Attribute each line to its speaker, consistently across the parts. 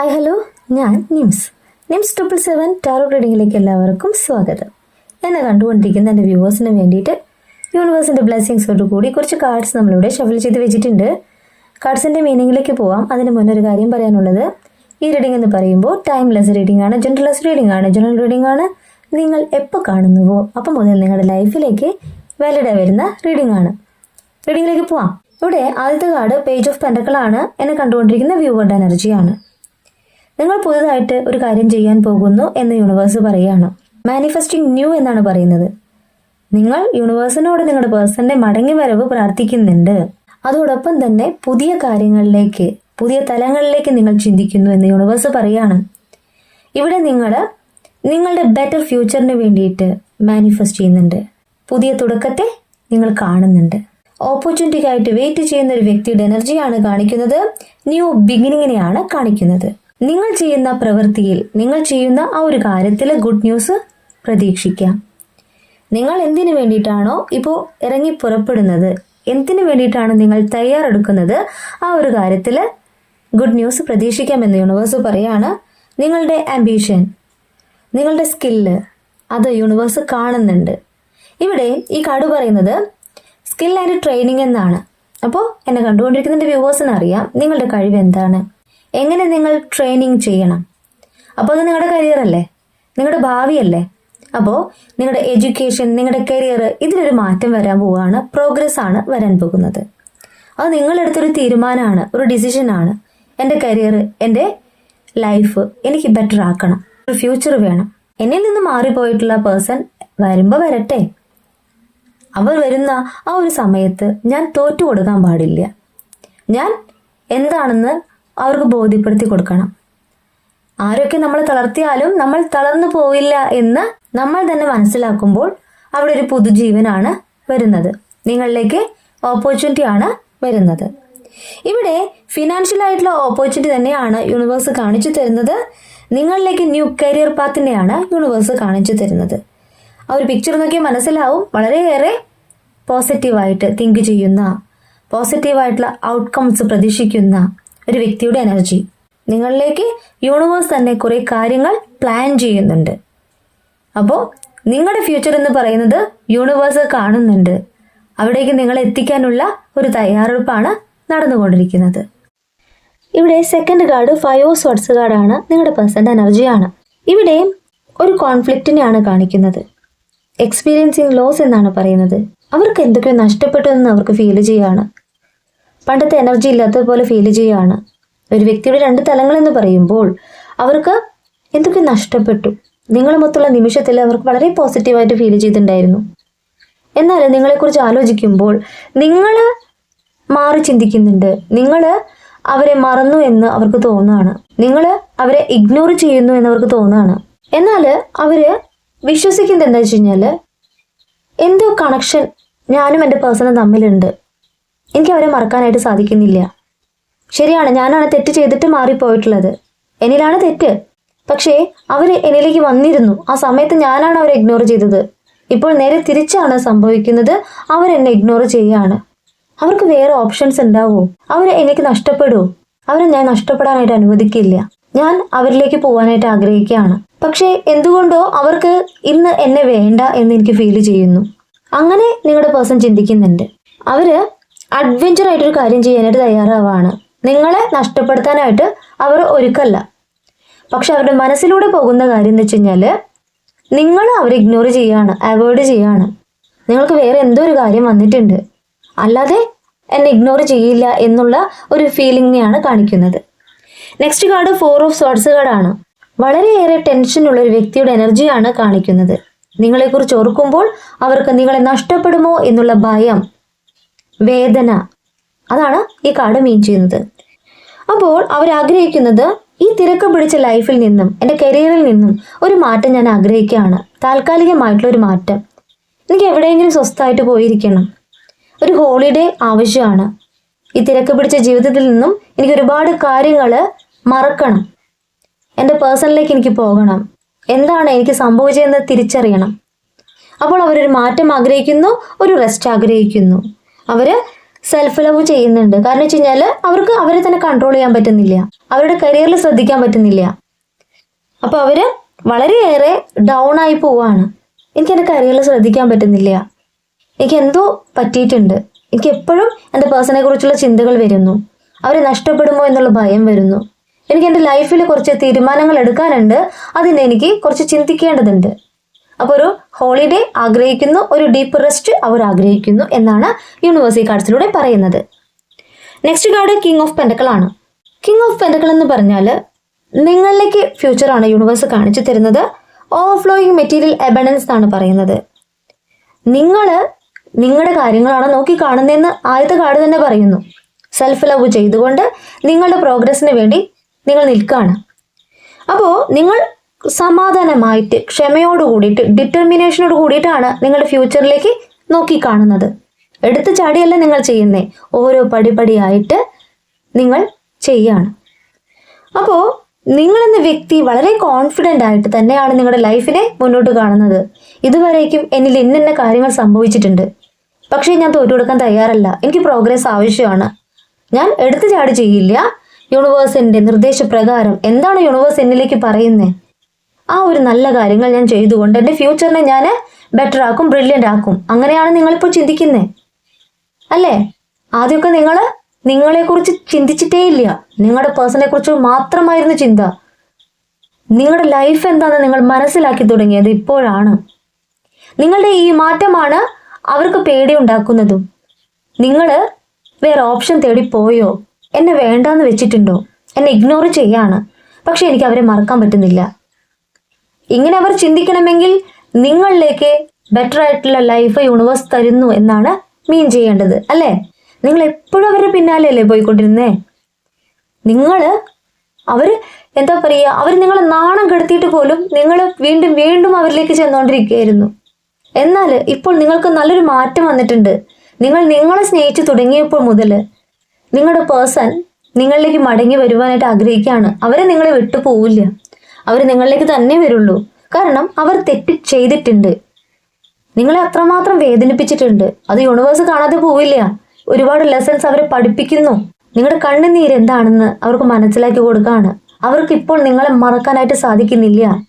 Speaker 1: Hi hello ഞാൻ Nims. Nims triple seven tarot റീഡിങ്ങിലേക്ക് എല്ലാവർക്കും സ്വാഗതം. എന്നെ കണ്ടുകൊണ്ടിരിക്കുന്ന എന്റെ വ്യൂവേഴ്സിന് വേണ്ടിയിട്ട് യൂണിവേഴ്സിന്റെ ബ്ലെസ്സിങ്സോട് കൂടി കുറച്ച് കാർഡ്സ് നമ്മളിവിടെ ഷഫിൽ ചെയ്ത് വെച്ചിട്ടുണ്ട്. കാർഡ്സിന്റെ മീനിങ്ങിലേക്ക് പോവാം. അതിന് മുന്നേ ഒരു കാര്യം പറയാനുള്ളത്. ഈ റീഡിംഗ് എന്ന് പറയുമ്പോൾ ടൈംലെസ് റീഡിംഗ് ആണ് ജനറൽലെസ് റീഡിംഗ് ആണ് ജനറൽ റീഡിംഗ് ആണ്. നിങ്ങൾ എപ്പോൾ കാണുന്നുവോ അപ്പം മുതൽ നിങ്ങളുടെ ലൈഫിലേക്ക് വാലിഡായി വരുന്ന റീഡിംഗ് ആണ്. റീഡിങ്ങിലേക്ക് പോവാം. ഇവിടെ ആദ്യത്തെ കാർഡ് പേജ് ഓഫ് പെൻഡക്കളാണ് എന്നെ കണ്ടുകൊണ്ടിരിക്കുന്ന വ്യൂവേർഡ് എനർജിയാണ് നിങ്ങൾ പുതുതായിട്ട് ഒരു കാര്യം ചെയ്യാൻ പോകുന്നു എന്ന് യൂണിവേഴ്സ് പറയുകയാണ്. മാനിഫെസ്റ്റിംഗ് ന്യൂ എന്നാണ് പറയുന്നത്. നിങ്ങൾ യൂണിവേഴ്സിനോട് നിങ്ങളുടെ പേഴ്സന്റെ മടങ്ങി വരവ് പ്രാർത്ഥിക്കുന്നുണ്ട്. അതോടൊപ്പം തന്നെ പുതിയ കാര്യങ്ങളിലേക്ക് പുതിയ തലങ്ങളിലേക്ക് നിങ്ങൾ ചിന്തിക്കുന്നു എന്ന് യൂണിവേഴ്സ് പറയാണ് ഇവിടെ നിങ്ങൾ നിങ്ങളുടെ ബെറ്റർ ഫ്യൂച്ചറിന് വേണ്ടിയിട്ട് മാനിഫെസ്റ്റ് ചെയ്യുന്നുണ്ട്. പുതിയ തുടക്കത്തെ നിങ്ങൾ കാണുന്നുണ്ട്. ഓപ്പർച്യൂണിറ്റിക്കായിട്ട് വെയിറ്റ് ചെയ്യുന്ന ഒരു വ്യക്തിയുടെ എനർജിയാണ് കാണിക്കുന്നത്. ന്യൂ ബിഗിനിങ്ങിനെയാണ് കാണിക്കുന്നത്. നിങ്ങൾ ചെയ്യുന്ന പ്രവൃത്തിയിൽ നിങ്ങൾ ചെയ്യുന്ന ആ ഒരു കാര്യത്തിലെ ഗുഡ് ന്യൂസ് പ്രതീക്ഷിക്കാം. നിങ്ങൾ എന്തിനു വേണ്ടിയിട്ടാണോ ഇപ്പോൾ ഇറങ്ങി പുറപ്പെടുന്നത്? എന്തിനു വേണ്ടിയിട്ടാണ് നിങ്ങൾ തയ്യാറെടുക്കുന്നത്? ആ ഒരു കാര്യത്തിൽ ഗുഡ് ന്യൂസ് പ്രതീക്ഷിക്കാമെന്ന് യൂണിവേഴ്സ് പറയാണ് നിങ്ങളുടെ ആംബിഷൻ നിങ്ങളുടെ സ്കില്ല് അത് യൂണിവേഴ്സ് കാണുന്നുണ്ട്. ഇവിടെ ഈ കാർഡ് പറയുന്നത് സ്കിൽ ആൻഡ് ട്രെയിനിങ് എന്നാണ്. അപ്പോൾ എന്നെ കണ്ടുകൊണ്ടിരിക്കുന്നതിന്റെ വ്യൂവേഴ്സിന് അറിയാം നിങ്ങളുടെ കഴിവ് എന്താണ്. എങ്ങനെ നിങ്ങൾ ട്രെയിനിങ് ചെയ്യണം? അപ്പോൾ അത് നിങ്ങളുടെ കരിയർ അല്ലേ? നിങ്ങളുടെ ഭാവിയല്ലേ? അപ്പോൾ നിങ്ങളുടെ എഡ്യൂക്കേഷൻ നിങ്ങളുടെ കരിയർ ഇതിലൊരു മാറ്റം വരാൻ പോവുകയാണ് പ്രോഗ്രസ് ആണ് വരാൻ പോകുന്നത്. അത് നിങ്ങളെടുത്തൊരു തീരുമാനമാണ് ഒരു ഡിസിഷനാണ് എന്റെ കരിയർ എന്റെ ലൈഫ് എനിക്ക് ബെറ്റർ ആക്കണം. ഒരു ഫ്യൂച്ചർ വേണം. എന്നിൽ നിന്ന് മാറിപ്പോയിട്ടുള്ള പേഴ്സൺ വരുമ്പോൾ വരട്ടെ. അവർ വരുന്ന ആ ഒരു സമയത്ത് ഞാൻ തോറ്റു കൊടുക്കാൻ പാടില്ല. ഞാൻ എന്താണെന്ന് അവർക്ക് ബോധ്യപ്പെടുത്തി കൊടുക്കണം. ആരൊക്കെ നമ്മൾ തളർത്തിയാലും നമ്മൾ തളർന്നു പോയില്ല എന്ന് നമ്മൾ തന്നെ മനസ്സിലാക്കുമ്പോൾ അവിടെ ഒരു പുതുജീവനാണ് വരുന്നത്. നിങ്ങളിലേക്ക് ഓപ്പർച്യൂണിറ്റി ആണ് വരുന്നത്. ഇവിടെ ഫിനാൻഷ്യൽ ആയിട്ടുള്ള ഓപ്പർച്യൂണിറ്റി തന്നെയാണ് യൂണിവേഴ്സ് കാണിച്ചു തരുന്നത്. നിങ്ങളിലേക്ക് ന്യൂ കരിയർ പാത്തിനെയാണ് യൂണിവേഴ്സ് കാണിച്ചു തരുന്നത്. ആ ഒരു പിക്ചർ നോക്കിയാൽ മനസ്സിലാവും. വളരെയേറെ പോസിറ്റീവായിട്ട് തിങ്ക് ചെയ്യുന്ന പോസിറ്റീവായിട്ടുള്ള ഔട്ട്കംസ് പ്രതീക്ഷിക്കുന്ന ഒരു വ്യക്തിയുടെ എനർജി നിങ്ങളിലേക്ക് യൂണിവേഴ്സ് തന്നെ കുറേ കാര്യങ്ങൾ പ്ലാൻ ചെയ്യുന്നുണ്ട്. അപ്പോൾ നിങ്ങളുടെ ഫ്യൂച്ചർ എന്ന് പറയുന്നത് യൂണിവേഴ്സ് കാണുന്നുണ്ട്. അവിടേക്ക് നിങ്ങളെ എത്തിക്കാനുള്ള ഒരു തയ്യാറെടുപ്പാണ് നടന്നുകൊണ്ടിരിക്കുന്നത്. ഇവിടെ second card five of swords കാർഡാണ് നിങ്ങളുടെ പേഴ്സന്റെ എനർജിയാണ് ഇവിടെ ഒരു കോൺഫ്ലിക്റ്റിനെയാണ് കാണിക്കുന്നത്. എക്സ്പീരിയൻസിങ് ലോസ് എന്നാണ് പറയുന്നത്. അവർക്ക് എന്തൊക്കെയോ നഷ്ടപ്പെട്ടു എന്ന് അവർക്ക് ഫീൽ ചെയ്യാണ് പണ്ടത്തെ എനർജി ഇല്ലാത്തതുപോലെ ഫീൽ ചെയ്യുകയാണ് ഒരു വ്യക്തിയുടെ രണ്ട് തലങ്ങളെന്ന് പറയുമ്പോൾ അവർക്ക് എന്തൊക്കെ നഷ്ടപ്പെട്ടു. നിങ്ങളുമൊത്തുള്ള നിമിഷത്തിൽ അവർക്ക് വളരെ പോസിറ്റീവായിട്ട് ഫീൽ ചെയ്തിട്ടുണ്ടായിരുന്നു. എന്നാൽ നിങ്ങളെക്കുറിച്ച് ആലോചിക്കുമ്പോൾ നിങ്ങൾ മാറി ചിന്തിക്കുന്നുണ്ട്. നിങ്ങൾ അവരെ മറന്നു എന്ന് അവർക്ക് തോന്നുകയാണ് നിങ്ങൾ അവരെ ഇഗ്നോർ ചെയ്യുന്നു എന്ന് അവർക്ക് തോന്നുകയാണ് എന്നാൽ അവർ വിശ്വസിക്കുന്നത് എന്താ വെച്ച് കഴിഞ്ഞാൽ എന്തോ കണക്ഷൻ ഞാനും എന്റെ പേഴ്സണും തമ്മിലുണ്ട്. എനിക്ക് അവരെ മറക്കാനായിട്ട് സാധിക്കുന്നില്ല. ശരിയാണ് ഞാനാണ് തെറ്റ് ചെയ്തിട്ട് മാറിപ്പോയിട്ടുള്ളത്. എന്നിലാണ് തെറ്റ്. പക്ഷേ അവർ എന്നിലേക്ക് വന്നിരുന്നു. ആ സമയത്ത് ഞാനാണ് അവരെ ഇഗ്നോർ ചെയ്തത്. ഇപ്പോൾ നേരെ തിരിച്ചാണ് സംഭവിക്കുന്നത്. അവർ എന്നെ ഇഗ്നോർ ചെയ്യാണ്. അവർക്ക് വേറെ ഓപ്ഷൻസ് ഉണ്ടാവുമോ അവർ എനിക്ക് നഷ്ടപ്പെടുമോ അവരെ ഞാൻ നഷ്ടപ്പെടാനായിട്ട് അനുവദിക്കില്ല. ഞാൻ അവരിലേക്ക് പോകാനായിട്ട് ആഗ്രഹിക്കുകയാണ്. പക്ഷേ എന്തുകൊണ്ടോ അവർക്ക് ഇന്ന് എന്നെ വേണ്ട എന്ന് എനിക്ക് ഫീൽ ചെയ്യുന്നു. അങ്ങനെ നിങ്ങളുടെ പേഴ്സൺ ചിന്തിക്കുന്നുണ്ട്. അവർ അഡ്വഞ്ചർ ആയിട്ടൊരു കാര്യം ചെയ്യാനായിട്ട് തയ്യാറാവാണ്. നിങ്ങളെ നഷ്ടപ്പെടുത്താനായിട്ട് അവർ ഒരുക്കല്ല. പക്ഷെ അവരുടെ മനസ്സിലൂടെ പോകുന്ന കാര്യം എന്ന് വെച്ച് കഴിഞ്ഞാൽ നിങ്ങൾ അവരെ ഇഗ്നോർ ചെയ്യാണ് അവോയ്ഡ് ചെയ്യാണ്. നിങ്ങൾക്ക് വേറെ എന്തോ ഒരു കാര്യം വന്നിട്ടുണ്ട്. അല്ലാതെ എന്നെ ഇഗ്നോർ ചെയ്യില്ല എന്നുള്ള ഒരു ഫീലിംഗിനെയാണ് കാണിക്കുന്നത്. Next card four of swords കാർഡാണ് വളരെയേറെ ടെൻഷനുള്ള ഒരു വ്യക്തിയുടെ എനർജിയാണ് കാണിക്കുന്നത്. നിങ്ങളെക്കുറിച്ച് ഓർക്കുമ്പോൾ അവർക്ക് നിങ്ങളെ നഷ്ടപ്പെടുമോ എന്നുള്ള ഭയം വേദന. അതാണ് ഈ കാർഡ് മീൻ ചെയ്യുന്നത്. അപ്പോൾ അവർ ആഗ്രഹിക്കുന്നത് ഈ തിരക്ക് പിടിച്ച ലൈഫിൽ നിന്നും എന്റെ കരിയറിൽ നിന്നും ഒരു മാറ്റം ഞാൻ ആഗ്രഹിക്കുകയാണ്. താൽക്കാലികമായിട്ടുള്ള ഒരു മാറ്റം. എനിക്ക് എവിടെയെങ്കിലും സ്വസ്ഥമായിട്ട് പോയിരിക്കണം. ഒരു ഹോളിഡേ ആവശ്യമാണ്. ഈ തിരക്ക് പിടിച്ച ജീവിതത്തിൽ നിന്നും എനിക്ക് ഒരുപാട് കാര്യങ്ങൾ മറക്കണം. എന്റെ പേഴ്സണലിലേക്ക് എനിക്ക് പോകണം. എന്താണ് എനിക്ക് സംഭവിച്ചതെന്ന് തിരിച്ചറിയണം. അപ്പോൾ അവരൊരു മാറ്റം ആഗ്രഹിക്കുന്നു ഒരു റെസ്റ്റ് ആഗ്രഹിക്കുന്നു. അവർ സെൽഫ് ലവ് ചെയ്യുന്നുണ്ട്. കാരണം വെച്ച് കഴിഞ്ഞാൽ അവർക്ക് അവരെ തന്നെ കൺട്രോൾ ചെയ്യാൻ പറ്റുന്നില്ല. അവരുടെ കരിയറിൽ ശ്രദ്ധിക്കാൻ പറ്റുന്നില്ല. അപ്പോൾ അവർ വളരെയേറെ ഡൗൺ ആയി പോവാണ്. എനിക്ക് എന്റെ കരിയറിൽ ശ്രദ്ധിക്കാൻ പറ്റുന്നില്ല. എനിക്ക് എന്തോ പറ്റിയിട്ടുണ്ട്. എനിക്ക് എപ്പോഴും എന്റെ പേഴ്സണെ കുറിച്ചുള്ള ചിന്തകൾ വരുന്നു. അവരെ നഷ്ടപ്പെടുമോ എന്നുള്ള ഭയം വരുന്നു. എനിക്ക് എന്റെ ലൈഫിൽ കുറച്ച് തീരുമാനങ്ങൾ എടുക്കാനുണ്ട്. അതിനെനിക്ക് കുറച്ച് ചിന്തിക്കേണ്ടതുണ്ട്. അപ്പോൾ ഒരു ഹോളിഡേ ആഗ്രഹിക്കുന്നു ഒരു ഡീപ്പ് റെസ്റ്റ് അവർ ആഗ്രഹിക്കുന്നു എന്നാണ് യൂണിവേഴ്സി കാർഡ്സിലൂടെ പറയുന്നത്. Next card king of pentacles ആണ്. കിങ് ഓഫ് പെൻഡക്കൾ എന്ന് പറഞ്ഞാൽ നിങ്ങളിലേക്ക് ഫ്യൂച്ചറാണ് യൂണിവേഴ്സ് കാണിച്ചു തരുന്നത്. ഓവർഫ്ലോയിങ് മെറ്റീരിയൽ എബഡൻസ് എന്നാണ് പറയുന്നത്. നിങ്ങൾ നിങ്ങളുടെ കാര്യങ്ങളാണ് നോക്കി കാണുന്നതെന്ന് ആദ്യത്തെ കാർഡ് തന്നെ പറയുന്നു. സെൽഫ് ലവ് ചെയ്തുകൊണ്ട് നിങ്ങളുടെ പ്രോഗ്രസ്സിന് വേണ്ടി നിങ്ങൾ നിൽക്കുകയാണ്. അപ്പോൾ നിങ്ങൾ സമാധാനമായിട്ട് ക്ഷമയോട് കൂടിയിട്ട് ഡിറ്റർമിനേഷനോട് കൂടിയിട്ടാണ് നിങ്ങളുടെ ഫ്യൂച്ചറിലേക്ക് നോക്കി കാണുന്നത് എടുത്തു ചാടിയല്ല നിങ്ങൾ ചെയ്യുന്നേ. ഓരോ പടിപടിയായിട്ട് നിങ്ങൾ ചെയ്യാണ്. അപ്പോൾ നിങ്ങളെന്ന വ്യക്തി വളരെ കോൺഫിഡന്റ് ആയിട്ട് തന്നെയാണ് നിങ്ങളുടെ ലൈഫിനെ മുന്നോട്ട് കാണുന്നത്. ഇതുവരേക്കും എന്നിൽ ഇന്നിന്ന കാര്യങ്ങൾ സംഭവിച്ചിട്ടുണ്ട്. പക്ഷേ ഞാൻ തോറ്റു കൊടുക്കാൻ തയ്യാറല്ല. എനിക്ക് പ്രോഗ്രസ് ആവശ്യമാണ്. ഞാൻ എടുത്തു ചാടി ചെയ്യില്ല. യൂണിവേഴ്സിന്റെ നിർദ്ദേശപ്രകാരം. എന്താണ് യൂണിവേഴ്സ് എന്നിലേക്ക് പറയുന്നത് ആ ഒരു നല്ല കാര്യങ്ങൾ ഞാൻ ചെയ്തുകൊണ്ട് എന്റെ ഫ്യൂച്ചറിനെ ഞാൻ ബെറ്റർ ആക്കും ബ്രില്യന്റ് ആക്കും. അങ്ങനെയാണ് നിങ്ങളിപ്പോൾ ചിന്തിക്കുന്നത്. അല്ലേ? ആദ്യമൊക്കെ നിങ്ങൾ നിങ്ങളെക്കുറിച്ച് ചിന്തിച്ചിട്ടേ ഇല്ല നിങ്ങളുടെ പേഴ്സണെ കുറിച്ച് മാത്രമായിരുന്നു ചിന്ത. നിങ്ങളുടെ ലൈഫ് എന്താണെന്ന് നിങ്ങൾ മനസ്സിലാക്കി തുടങ്ങിയത് ഇപ്പോഴാണ്. നിങ്ങളുടെ ഈ മാറ്റമാണ് അവർക്ക് പേടി ഉണ്ടാക്കുന്നതും. നിങ്ങൾ വേറെ ഓപ്ഷൻ തേടി പോയോ? എന്നെ വേണ്ടാന്ന് വെച്ചിട്ടുണ്ടോ? എന്നെ ഇഗ്നോർ ചെയ്യാണ്. പക്ഷെ എനിക്ക് അവരെ മറക്കാൻ പറ്റുന്നില്ല. ഇങ്ങനെ അവർ ചിന്തിക്കണമെങ്കിൽ നിങ്ങളിലേക്ക് ബെറ്റർ ആയിട്ടുള്ള ലൈഫ് യൂണിവേഴ്സ് തരുന്നു എന്നാണ് മീൻ ചെയ്യേണ്ടത് അല്ലേ? നിങ്ങൾ എപ്പോഴും അവരുടെ പിന്നാലെയല്ലേ പോയിക്കൊണ്ടിരുന്നേ? നിങ്ങൾ അവർ എന്താ പറയുക അവർ നിങ്ങളെ നാണം കെടുത്തിയിട്ട് പോലും നിങ്ങൾ വീണ്ടും വീണ്ടും അവരിലേക്ക് ചെന്നുകൊണ്ടിരിക്കുകയായിരുന്നു. എന്നാൽ ഇപ്പോൾ നിങ്ങൾക്ക് നല്ലൊരു മാറ്റം വന്നിട്ടുണ്ട്. നിങ്ങൾ നിങ്ങളെ സ്നേഹിച്ചു തുടങ്ങിയപ്പോൾ മുതൽ നിങ്ങളുടെ പേഴ്സൺ നിങ്ങളിലേക്ക് മടങ്ങി വരുവാനായിട്ട് ആഗ്രഹിക്കുകയാണ്. അവരെ നിങ്ങളെ വിട്ടു പോവില്ല. അവർ നിങ്ങളിലേക്ക് തന്നെ വരുള്ളൂ. കാരണം അവർ തെറ്റ് ചെയ്തിട്ടുണ്ട്. നിങ്ങളെ അത്രമാത്രം വേദനിപ്പിച്ചിട്ടുണ്ട്. അത് യൂണിവേഴ്സ് കാണാതെ പോവില്ല. ഒരുപാട് ലെസൺസ് അവരെ പഠിപ്പിക്കുന്നു. നിങ്ങളുടെ കണ്ണുനീര് എന്താണെന്ന് അവർക്ക് മനസ്സിലാക്കി കൊടുക്കുകയാണ് അവർക്ക് ഇപ്പോൾ നിങ്ങളെ മറക്കാനായിട്ട് സാധിക്കുന്നില്ല.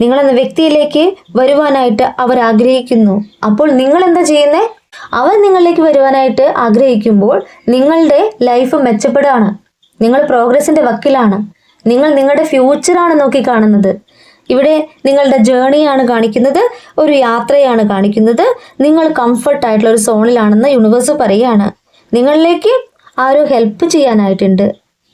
Speaker 1: നിങ്ങളെന്ന വ്യക്തിയിലേക്ക് വരുവാനായിട്ട് അവർ ആഗ്രഹിക്കുന്നു. അപ്പോൾ നിങ്ങൾ എന്താ ചെയ്യുന്നത് അവർ നിങ്ങളിലേക്ക് വരുവാനായിട്ട് ആഗ്രഹിക്കുമ്പോൾ നിങ്ങളുടെ ലൈഫ് മെച്ചപ്പെടുകയാണ്. നിങ്ങൾ പ്രോഗ്രസിന്റെ വക്കിലാണ്. നിങ്ങൾ നിങ്ങളുടെ ഫ്യൂച്ചറാണ് നോക്കി കാണുന്നത്. ഇവിടെ നിങ്ങളുടെ ജേണിയാണ് കാണിക്കുന്നത് ഒരു യാത്രയാണ് കാണിക്കുന്നത്. നിങ്ങൾ കംഫർട്ട് ആയിട്ടുള്ള ഒരു സോണിലാണെന്ന് യൂണിവേഴ്സ് പറയുകയാണ്. നിങ്ങളിലേക്ക് ആരോ ഹെൽപ്പ് ചെയ്യാനായിട്ടുണ്ട്.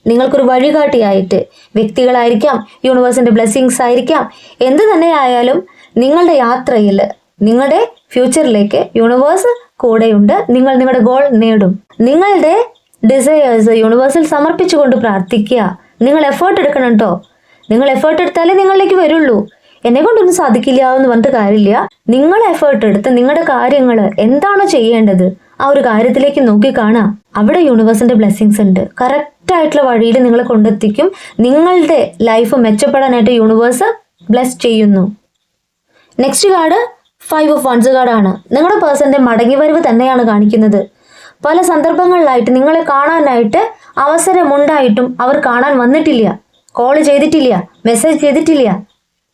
Speaker 1: നിങ്ങൾക്കൊരു വഴികാട്ടിയായിട്ട് വ്യക്തികളായിരിക്കാം യൂണിവേഴ്സിന്റെ ബ്ലെസ്സിങ്സ് ആയിരിക്കാം. എന്ത് തന്നെ ആയാലും നിങ്ങളുടെ യാത്രയിൽ നിങ്ങളുടെ ഫ്യൂച്ചറിലേക്ക് യൂണിവേഴ്സ് കൂടെയുണ്ട്. നിങ്ങൾ നിങ്ങളുടെ ഗോൾ നേടും. നിങ്ങളുടെ ഡിസയേഴ്സ് യൂണിവേഴ്സിൽ സമർപ്പിച്ചുകൊണ്ട് പ്രാർത്ഥിക്കുക. നിങ്ങൾ എഫേർട്ട് എടുക്കണം കേട്ടോ നിങ്ങൾ എഫേർട്ട് എടുത്താലേ നിങ്ങളിലേക്ക് വരുള്ളൂ. എന്നെ കൊണ്ടൊന്നും സാധിക്കില്ല എന്ന് പറഞ്ഞിട്ട് കാര്യമില്ല. നിങ്ങൾ എഫേർട്ട് എടുത്ത് നിങ്ങളുടെ കാര്യങ്ങൾ എന്താണോ ചെയ്യേണ്ടത് ആ ഒരു കാര്യത്തിലേക്ക് നോക്കി കാണാം. അവിടെ യൂണിവേഴ്സിന്റെ ബ്ലെസ്സിങ്സ് ഉണ്ട്. കറക്റ്റ് ആയിട്ടുള്ള വഴിയിൽ നിങ്ങളെ കൊണ്ടെത്തിക്കും. നിങ്ങളുടെ ലൈഫ് മെച്ചപ്പെടാനായിട്ട് യൂണിവേഴ്സ് ബ്ലെസ് ചെയ്യുന്നു. Next card five of wands കാർഡാണ് നിങ്ങളുടെ പേഴ്സന്റെ മടങ്ങിവരവ് തന്നെയാണ് കാണിക്കുന്നത്. പല സന്ദർഭങ്ങളിലായിട്ട് നിങ്ങളെ കാണാനായിട്ട് അവസരമുണ്ടായിട്ടും അവർ കാണാൻ വന്നിട്ടില്ല. കോൾ ചെയ്തിട്ടില്ല മെസ്സേജ് ചെയ്തിട്ടില്ല.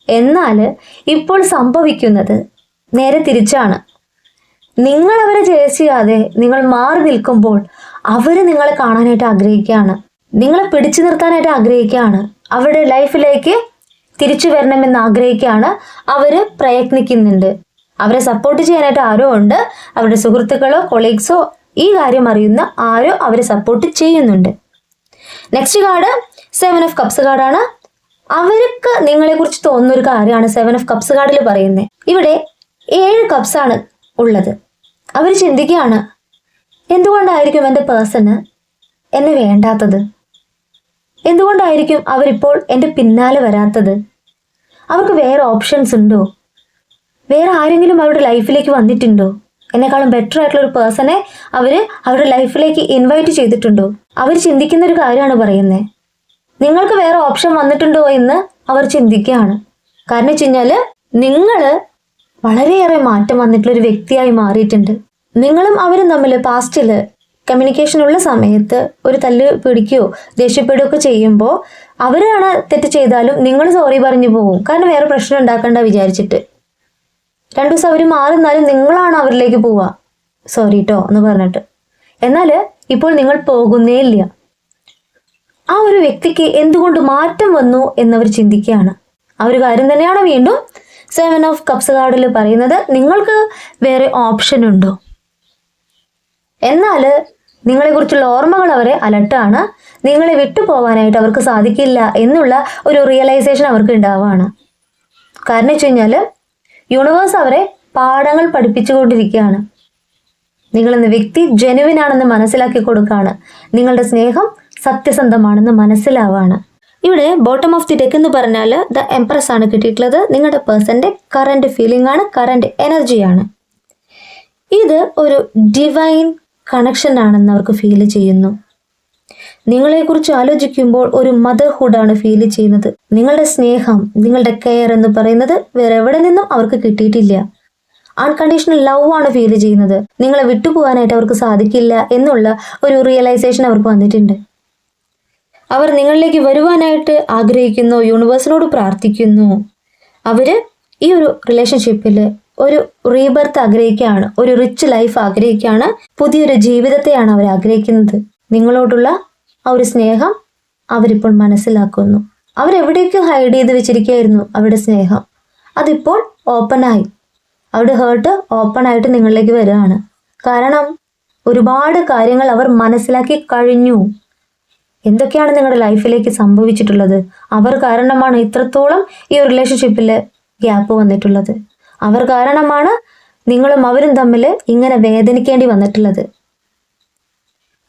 Speaker 1: എന്നാൽ ഇപ്പോൾ സംഭവിക്കുന്നത് നേരെ തിരിച്ചാണ്. നിങ്ങൾ അവരെ ചേച്ചിയാതെ നിങ്ങൾ മാറി നിൽക്കുമ്പോൾ അവർ നിങ്ങളെ കാണാനായിട്ട് ആഗ്രഹിക്കുകയാണ്. നിങ്ങളെ പിടിച്ചു നിർത്താനായിട്ട് ആഗ്രഹിക്കുകയാണ്. അവരുടെ ലൈഫിലേക്ക് തിരിച്ചു വരണമെന്ന് ആഗ്രഹിക്കുകയാണ് അവർ പ്രയത്നിക്കുന്നുണ്ട്. അവരെ സപ്പോർട്ട് ചെയ്യാനായിട്ട് ആരോ ഉണ്ട് അവരുടെ സുഹൃത്തുക്കളോ കൊളീഗ്സോ ഈ കാര്യം അറിയുന്ന ആരോ അവരെ സപ്പോർട്ട് ചെയ്യുന്നുണ്ട്. Next card seven of cups കാർഡാണ് അവർക്ക് നിങ്ങളെക്കുറിച്ച് തോന്നുന്ന ഒരു കാര്യമാണ് സെവൻ ഓഫ് കപ്സ് കാർഡിൽ പറയുന്നത് ഇവിടെ ഏഴ് കപ്സ് ആണ് ഉള്ളത്. അവർ ചിന്തിക്കുകയാണ് എന്തുകൊണ്ടായിരിക്കും എന്റെ പേഴ്സണ് എന്നെ വേണ്ടാത്തത്? എന്തുകൊണ്ടായിരിക്കും അവരിപ്പോൾ എന്റെ പിന്നാലെ വരാത്തത്? അവർക്ക് വേറെ ഓപ്ഷൻസ് ഉണ്ടോ? വേറെ ആരെങ്കിലും അവരുടെ ലൈഫിലേക്ക് വന്നിട്ടുണ്ടോ? എന്നെക്കാളും ബെറ്റർ ആയിട്ടുള്ള ഒരു പേഴ്സണെ അവർ അവരുടെ ലൈഫിലേക്ക് ഇൻവൈറ്റ് ചെയ്തിട്ടുണ്ടോ? അവർ ചിന്തിക്കുന്ന ഒരു കാര്യമാണ് പറയുന്നത് നിങ്ങൾക്ക് വേറെ ഓപ്ഷൻ വന്നിട്ടുണ്ടോ എന്ന് അവർ ചിന്തിക്കുകയാണ്. കാരണം വെച്ച് കഴിഞ്ഞാൽ നിങ്ങൾ വളരെയേറെ മാറ്റം വന്നിട്ടുള്ള ഒരു വ്യക്തിയായി മാറിയിട്ടുണ്ട്. നിങ്ങളും അവരും തമ്മിൽ പാസ്റ്റിൽ കമ്മ്യൂണിക്കേഷൻ ഉള്ള സമയത്ത് ഒരു തല്ല് പിടിക്കുകയോ ദേഷ്യപ്പെടുകയോ ഒക്കെ ചെയ്യുമ്പോൾ അവരാണ് തെറ്റ് ചെയ്താലും നിങ്ങൾ സോറി പറഞ്ഞു പോകും കാരണം വേറെ പ്രശ്നം ഉണ്ടാക്കണ്ട വിചാരിച്ചിട്ട്. രണ്ടു ദിവസം അവർ മാറുന്നാലും നിങ്ങളാണ് അവരിലേക്ക് പോവുക. സോറി കേട്ടോ എന്ന് പറഞ്ഞിട്ട്. എന്നാൽ ഇപ്പോൾ നിങ്ങൾ പോകുന്നേ ഇല്ല. ആ ഒരു വ്യക്തിക്ക് എന്തുകൊണ്ട് മാറ്റം വന്നു എന്നവർ ചിന്തിക്കുകയാണ്. ആ ഒരു കാര്യം തന്നെയാണ് വീണ്ടും സെവൻ ഓഫ് കപ്സ് കാർഡിൽ പറയുന്നത്. നിങ്ങൾക്ക് വേറെ ഓപ്ഷൻ ഉണ്ടോ? എന്നാൽ നിങ്ങളെക്കുറിച്ചുള്ള ഓർമ്മകൾ അവരെ അലട്ടാണ്. നിങ്ങളെ വിട്ടുപോകാനായിട്ട് അവർക്ക് സാധിക്കില്ല എന്നുള്ള ഒരു റിയലൈസേഷൻ അവർക്ക് ഉണ്ടാവുകയാണ് കാരണം വെച്ച് കഴിഞ്ഞാൽ യൂണിവേഴ്സ് അവരെ പാഠങ്ങൾ പഠിപ്പിച്ചുകൊണ്ടിരിക്കുകയാണ്. നിങ്ങളെന്ന വ്യക്തി ജനുവിൻ ആണെന്ന് മനസ്സിലാക്കി കൊടുക്കുകയാണ്. നിങ്ങളുടെ സ്നേഹം സത്യസന്ധമാണെന്ന് മനസ്സിലാവാണ് ഇവിടെ ബോട്ടം ഓഫ് ദി ഡെക്ക് എന്ന് പറഞ്ഞാൽ ദ എംപ്രസ് ആണ് കിട്ടിയിട്ടുള്ളത്. നിങ്ങളുടെ പേഴ്സന്റെ കറന്റ് ഫീലിംഗ് ആണ് കറന്റ് എനർജിയാണ് ഇത് ഒരു ഡിവൈൻ കണക്ഷൻ ആണെന്ന് അവർക്ക് ഫീൽ ചെയ്യുന്നു. നിങ്ങളെക്കുറിച്ച് ആലോചിക്കുമ്പോൾ ഒരു മദർഹുഡാണ് ഫീൽ ചെയ്യുന്നത്. നിങ്ങളുടെ സ്നേഹം നിങ്ങളുടെ കെയർ എന്ന് പറയുന്നത് വേറെ എവിടെ നിന്നും അവർക്ക് കിട്ടിയിട്ടില്ല. അൺകണ്ടീഷണൽ ലവ് ആണ് ഫീൽ ചെയ്യുന്നത്. നിങ്ങളെ വിട്ടുപോകാനായിട്ട് അവർക്ക് സാധിക്കില്ല എന്നുള്ള ഒരു റിയലൈസേഷൻ അവർക്ക് വന്നിട്ടുണ്ട്. അവർ നിങ്ങളിലേക്ക് വരുവാനായിട്ട് ആഗ്രഹിക്കുന്നു യൂണിവേഴ്സിനോട് പ്രാർത്ഥിക്കുന്നു. അവർ ഈ ഒരു റിലേഷൻഷിപ്പിൽ ഒരു റീബർത്ത് ആഗ്രഹിക്കുകയാണ് ഒരു റിച്ച് ലൈഫ് ആഗ്രഹിക്കുകയാണ് പുതിയൊരു ജീവിതത്തെയാണ് അവർ ആഗ്രഹിക്കുന്നത്. നിങ്ങളോടുള്ള ആ ഒരു സ്നേഹം അവരിപ്പോൾ മനസ്സിലാക്കുന്നു. അവരെവിടേക്കോ ഹൈഡ് ചെയ്ത് വെച്ചിരിക്കുകയായിരുന്നു അവരുടെ സ്നേഹം. അതിപ്പോൾ ഓപ്പണായി അവരുടെ ഹേർട്ട് ഓപ്പൺ ആയിട്ട് നിങ്ങളിലേക്ക് വരികയാണ്. കാരണം ഒരുപാട് കാര്യങ്ങൾ അവർ മനസ്സിലാക്കി കഴിഞ്ഞു. എന്തൊക്കെയാണ് നിങ്ങളുടെ ലൈഫിലേക്ക് സംഭവിച്ചിട്ടുള്ളത്? അവർ കാരണമാണ് ഇത്രത്തോളം ഈ റിലേഷൻഷിപ്പിൽ ഗ്യാപ്പ് വന്നിട്ടുള്ളത്. അവർ കാരണമാണ് നിങ്ങളും അവരും തമ്മിൽ ഇങ്ങനെ വേദനിക്കേണ്ടി വന്നിട്ടുള്ളത്.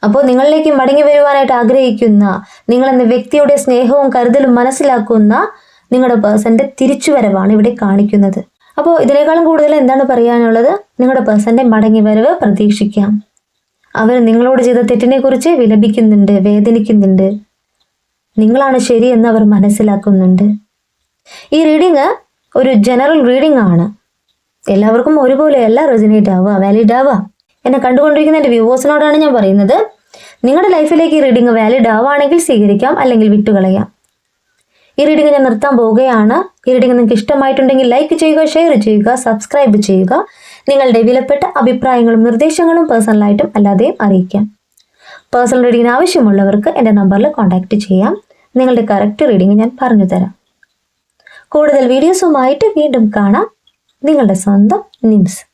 Speaker 1: അപ്പോൾ നിങ്ങളിലേക്ക് മടങ്ങി വരുവാനായിട്ട് ആഗ്രഹിക്കുന്ന നിങ്ങളെന്ന വ്യക്തിയുടെ സ്നേഹവും കരുതലും മനസ്സിലാക്കുന്ന നിങ്ങളുടെ പേഴ്സന്റെ തിരിച്ചുവരവാണ് ഇവിടെ കാണിക്കുന്നത്. അപ്പോൾ ഇതിനേക്കാളും കൂടുതൽ എന്താണ് പറയാനുള്ളത്? നിങ്ങളുടെ പേഴ്സന്റെ മടങ്ങി വരവ് പ്രതീക്ഷിക്കാം. അവർ നിങ്ങളോട് ചെയ്ത തെറ്റിനെ കുറിച്ച് വിലപിക്കുന്നുണ്ട് വേദനിക്കുന്നുണ്ട്. നിങ്ങളാണ് ശരി എന്ന് അവർ മനസ്സിലാക്കുന്നുണ്ട്. ഈ റീഡിങ് ഒരു ജനറൽ റീഡിംഗ് ആണ്. എല്ലാവർക്കും ഒരുപോലെയല്ല റെസിനേറ്റ് ആവുക വാലിഡ് ആവുക. എന്നെ കണ്ടുകൊണ്ടിരിക്കുന്ന എന്റെ വ്യൂവേഴ്സിനോടാണ് ഞാൻ പറയുന്നത്. നിങ്ങളുടെ ലൈഫിലേക്ക് ഈ റീഡിങ് വാലിഡ് ആവുകയാണെങ്കിൽ സ്വീകരിക്കാം അല്ലെങ്കിൽ വിട്ടുകളയാം. ഈ റീഡിംഗ് ഞാൻ നിർത്താൻ പോവുകയാണ്. ഈ റീഡിംഗ് നിങ്ങൾക്ക് ഇഷ്ടമായിട്ടുണ്ടെങ്കിൽ ലൈക്ക് ചെയ്യുക ഷെയർ ചെയ്യുക സബ്സ്ക്രൈബ് ചെയ്യുക. നിങ്ങളുടെ വിലപ്പെട്ട അഭിപ്രായങ്ങളും നിർദ്ദേശങ്ങളും പേഴ്സണലായിട്ടും അല്ലാതെയും അറിയിക്കാം. പേഴ്സണൽ റീഡിങ്ങിന് ആവശ്യമുള്ളവർക്ക് എന്റെ നമ്പറിൽ കോൺടാക്റ്റ് ചെയ്യാം. നിങ്ങളുടെ കറക്റ്റ് റീഡിംഗ് ഞാൻ പറഞ്ഞു തരാം കൂടുതൽ വീഡിയോസുമായിട്ട് വീണ്ടും കാണാം. നിങ്ങളുടെ സ്വന്തം നിംസ്.